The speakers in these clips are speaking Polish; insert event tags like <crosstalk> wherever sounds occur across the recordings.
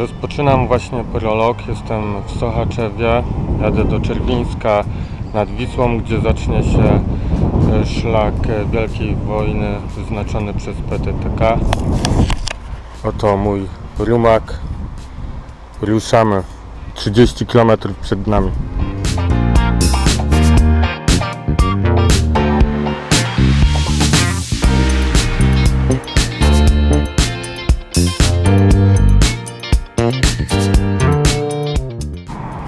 Rozpoczynam właśnie prolog. Jestem w Sochaczewie. Jadę do Czerwińska nad Wisłą, gdzie zacznie się e, szlak e, Wielkiej Wojny wyznaczony przez PTTK. Oto mój rumak. Ruszamy. 30 km przed nami.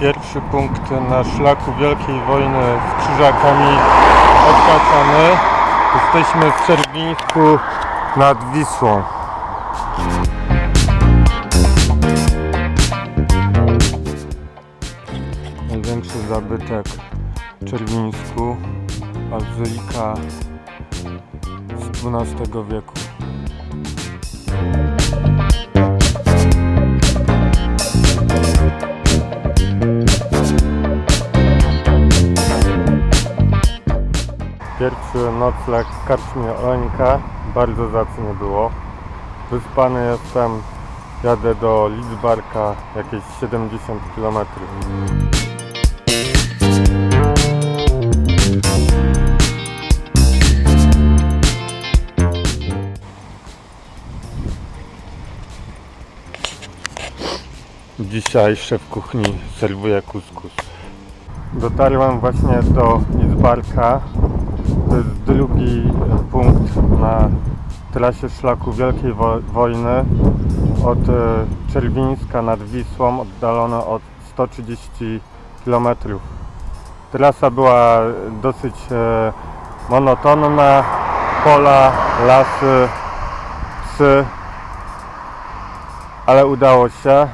Pierwszy punkt na szlaku Wielkiej Wojny z krzyżakami odhaczony. Jesteśmy w Czerwińsku nad Wisłą. Największy zabytek w Czerwińsku, bazylika z XII wieku. Nocleg w karczmie. Bardzo zacnie było. Wyspany jestem. Jadę do Lidzbarka jakieś 70 km. Dzisiaj szef kuchni serwuje kuskus. Dotarłem właśnie do Lidzbarka. Drugi punkt na trasie szlaku Wielkiej Wo- Wojny od e, Czerwińska nad Wisłą, oddalone od 130 km. Trasa była dosyć e, monotonna, pola, lasy, psy, ale udało się.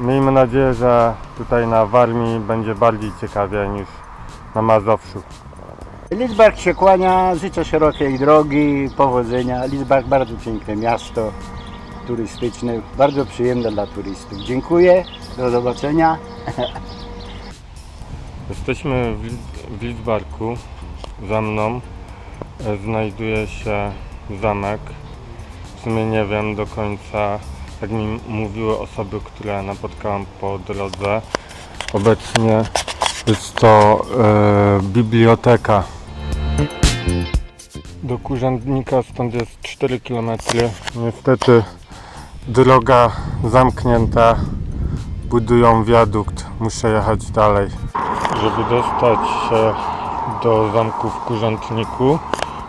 Miejmy nadzieję, że tutaj na Warmii będzie bardziej ciekawie niż na Mazowszu. Lidzbark się kłania, życzę szerokiej drogi, powodzenia. Lidzbark bardzo piękne miasto turystyczne, bardzo przyjemne dla turystów. Dziękuję, do zobaczenia. <laughs> Jesteśmy w, Lid- w Lidzbarku. Za mną e, znajduje się zamek. W sumie nie wiem do końca, jak mi mówiły osoby, które napotkałem po drodze. Obecnie jest to e, biblioteka. Do Kurzędnika stąd jest 4 km. Niestety droga zamknięta. Budują wiadukt. Muszę jechać dalej. Żeby dostać się do zamku w Kurzętniku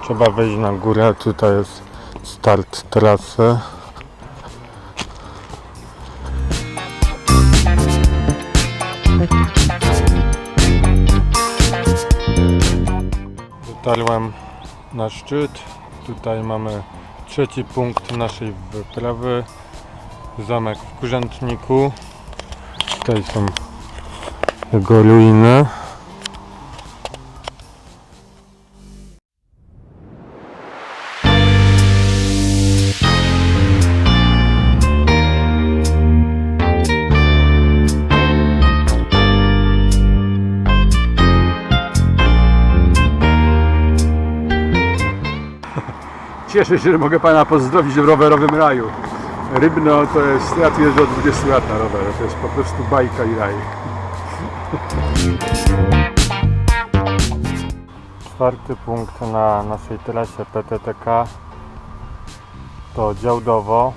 trzeba wejść na górę. Tutaj jest start trasy. Dotarłem na szczyt. Tutaj mamy trzeci punkt naszej wyprawy. Zamek w Kurzętniku. Tutaj są jego ruiny. Cieszę się, że mogę Pana pozdrowić w rowerowym raju. Rybno to jest, ja tu jeżdżę od 20 lat na rowerze, to jest po prostu bajka i raj. Czwarty punkt na naszej trasie PTTK to Działdowo.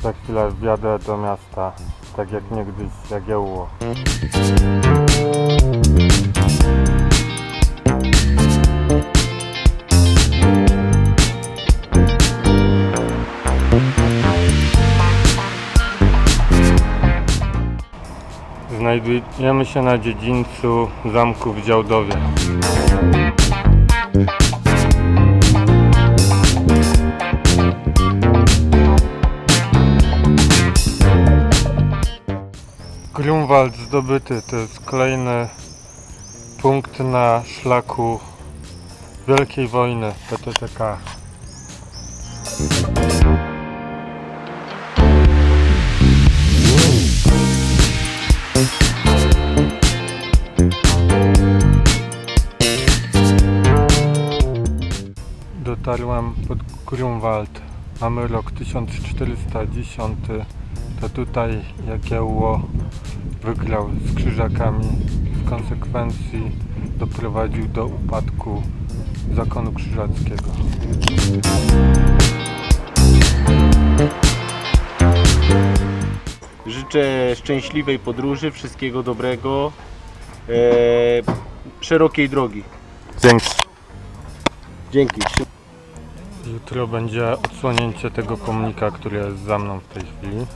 Za chwilę wjadę do miasta, tak jak niegdyś Jagiełło. Znajdujemy się na dziedzińcu zamku w Działdowie. Grunwald zdobyty to jest kolejny punkt na szlaku Wielkiej Wojny PTTK. Dotarłem pod Grunwald. Mamy rok 1410 to tutaj Jagiełło wygrał z Krzyżakami. W konsekwencji doprowadził do upadku zakonu krzyżackiego. Życzę szczęśliwej podróży, wszystkiego dobrego, e, szerokiej drogi. Dzięki. Dzięki. Jutro będzie odsłonięcie tego pomnika, który jest za mną w tej chwili.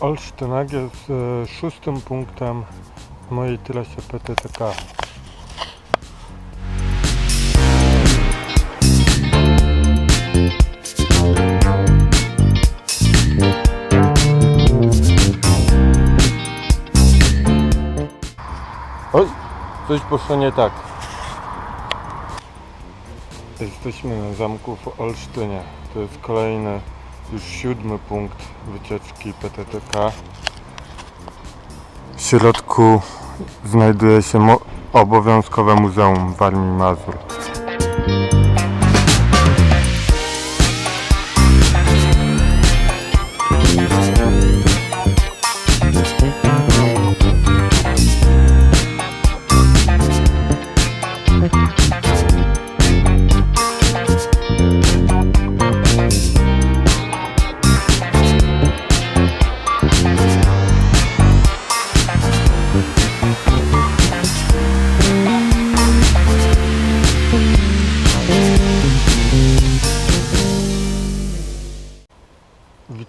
Olsztynak jest e, szóstym punktem mojej trasie PTTK. Oj, coś poszło nie tak. Jesteśmy na zamku w Olsztynie. To jest kolejny, już siódmy punkt wycieczki PTTK. W środku znajduje się obowiązkowe Muzeum Warmii i Mazur.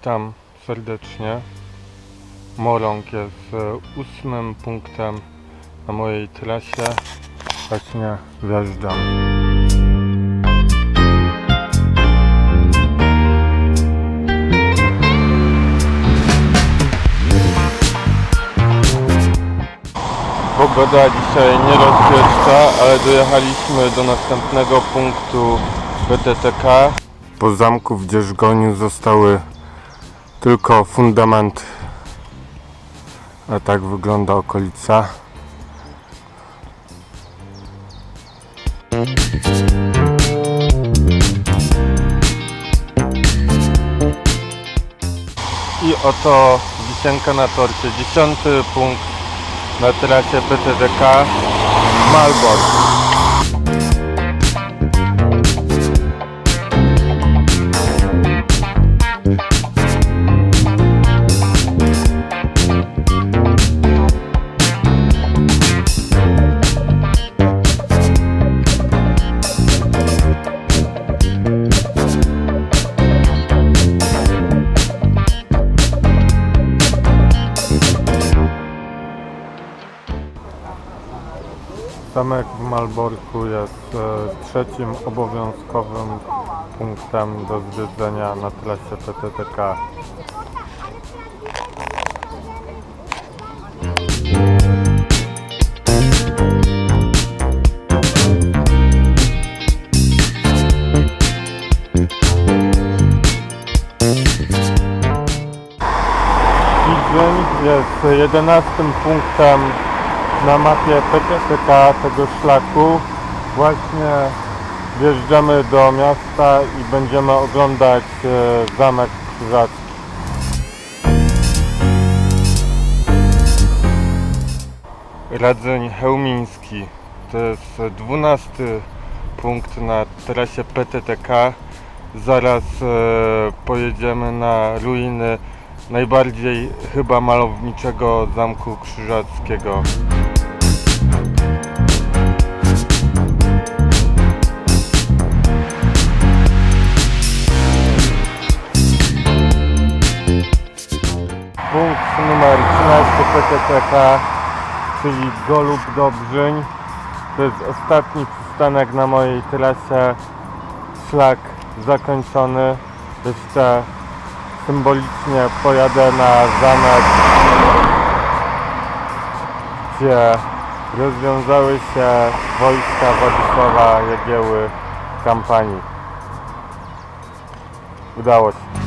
Witam serdecznie. Morąg jest e, ósmym punktem na mojej trasie. Właśnie wjeżdżam. Pogoda dzisiaj nie rozpieszcza, ale dojechaliśmy do następnego punktu BTTK. Po zamku w Dzierżgoniu zostały tylko fundament. A tak wygląda okolica. I oto wisienka na torcie. Dziesiąty punkt na trasie PTDK Malbork. Zamek w Malborku jest e, trzecim obowiązkowym punktem do zwiedzenia na trasie PTTK. Jest jedenastym punktem na mapie PTTK tego szlaku. Właśnie wjeżdżamy do miasta i będziemy oglądać e, zamek krzyżacki. Radzeń Chełmiński to jest dwunasty punkt na trasie PTTK. Zaraz e, pojedziemy na ruiny najbardziej chyba malowniczego zamku krzyżackiego. 13 PTTK, czyli Golub Dobrzyń. To jest ostatni przystanek na mojej trasie. Szlak zakończony. Jeszcze symbolicznie pojadę na zamek, gdzie rozwiązały się wojska Władysława Jagieły w kampanii. Udało się.